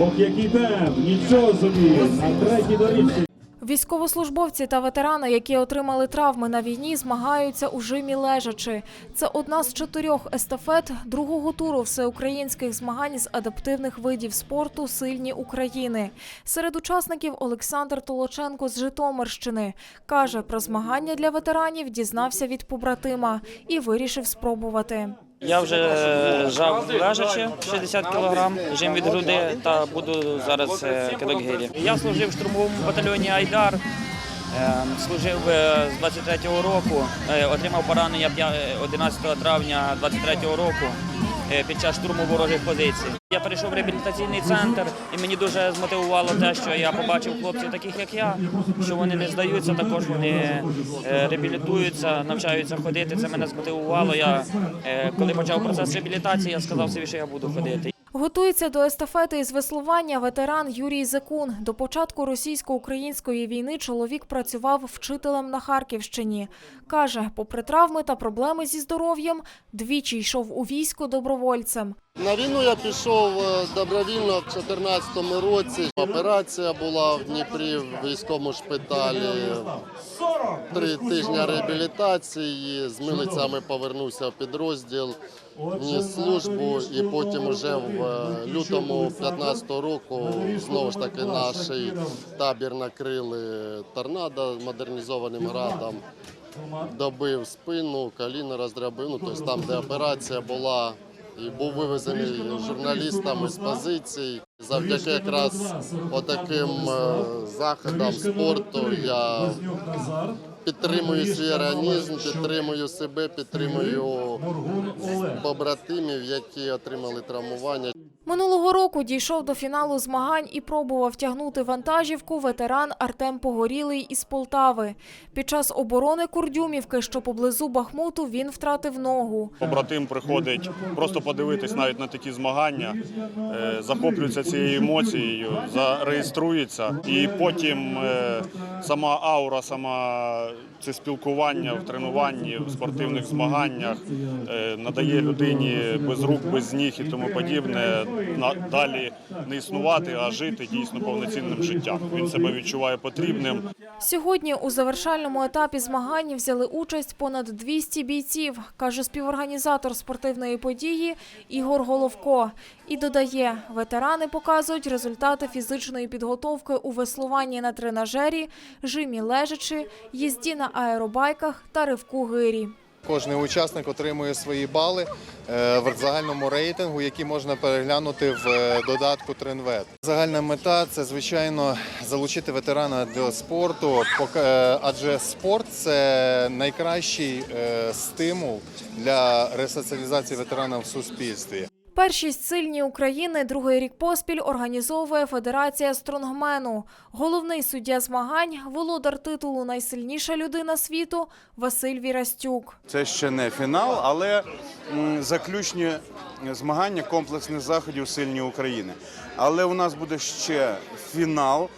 Ох, який темп! Нічого собі! На третій доріжці. Військовослужбовці та ветерани, які отримали травми на війні, змагаються у жимі лежачи. Це одна з чотирьох естафет другого туру всеукраїнських змагань з адаптивних видів спорту Сильні України. Серед учасників Олександр Толоченко з Житомирщини каже, про змагання для ветеранів дізнався від побратима і вирішив спробувати. Я вже жав лежачи 60 кг, жим від груди та буду зараз е, кидок гирі. Я служив в штурмовому батальйоні Айдар. Е, Служив е, з 23-го року, е, отримав поранення е, 11 травня 23-го року е, під час штурму ворожих позицій. Я перейшов в реабілітаційний центр, і мені дуже змотивувало те, що я побачив хлопців, таких як я, що вони не здаються, також вони е, реабілітуються, навчаються ходити. Це мене змотивувало. Я е, коли почав процес реабілітації, я сказав собі, що я буду ходити. Готується до естафети із веслування ветеран Юрій Зекун. До початку російсько-української війни чоловік працював вчителем на Харківщині. Каже, попри травми та проблеми зі здоров'ям, двічі йшов у військо добровольцем. На війну я пішов е, добровільно в 2014 році. Операція була в Дніпрі в військовому шпиталі. Три тижні реабілітації. З милицями повернувся в підрозділ, ніс службу, і потім уже в е, лютому 2015 року знову ж таки наш табір накрили торнадо модернізованим градом. Добив спину, коліно роздробив, ну, тобто там, де операція була, і був вивезений журналістами з позицій. Завдяки якраз отаким е, заходам спорту я підтримую свій організм, підтримую себе, підтримую побратимів, які отримали травмування. Минулого року дійшов до фіналу змагань і пробував тягнути вантажівку ветеран Артем Погорілий із Полтави. Під час оборони Курдюмівки, що поблизу Бахмуту, він втратив ногу. Побратим приходить просто подивитись навіть на такі змагання, е, захоплюється цією емоцією, зареєструється, і потім е, сама аура, сама це спілкування в тренуванні, в спортивних змаганнях е, надає людині без рук, без ніг і тому подібне далі не існувати, а жити дійсно повноцінним життям. Він себе відчуває потрібним. Сьогодні у завершальному етапі змагань взяли участь понад 200 бійців, каже співорганізатор спортивної події Ігор Головко. І додає, ветерани показують результати фізичної підготовки у веслуванні на тренажері, жимі лежачи, їзді на аеробайках та ривку гирі. Кожний учасник отримує свої бали е, в загальному рейтингу, які можна переглянути в е, додатку Тренвет. Загальна мета це звичайно залучити ветерана до спорту, е, адже спорт це найкращий стимул для ресоціалізації ветерана в суспільстві. Першість сильні України другий рік поспіль організовує Федерація стронгмену. Головний суддя змагань, володар титулу Найсильніша людина світу Василь Вірастюк. Це ще не фінал, але заключні змагання комплексних заходів сильні України. Але у нас буде ще фінал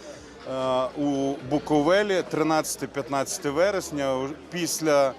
е, у Буковелі 13-15 вересня, після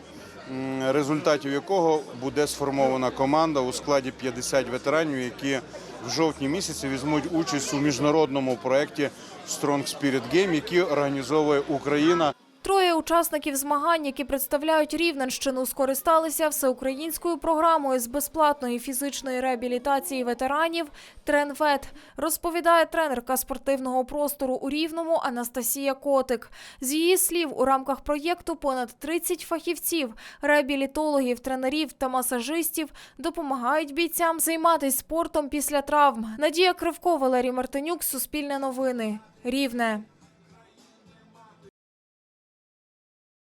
результатів якого буде сформована команда у складі 50 ветеранів, які в жовтні місяці візьмуть участь у міжнародному проєкті Strong Spirit Game, який організовує Україна. Троє учасників змагань, які представляють Рівненщину, скористалися всеукраїнською програмою з безплатної фізичної реабілітації ветеранів Тренвет, розповідає тренерка спортивного простору у Рівному Анастасія Котик. З її слів, у рамках проєкту понад 30 фахівців, реабілітологів, тренерів та масажистів допомагають бійцям займатися спортом після травм. Надія Кривко, Валерій Мартинюк, Суспільне новини. Рівне.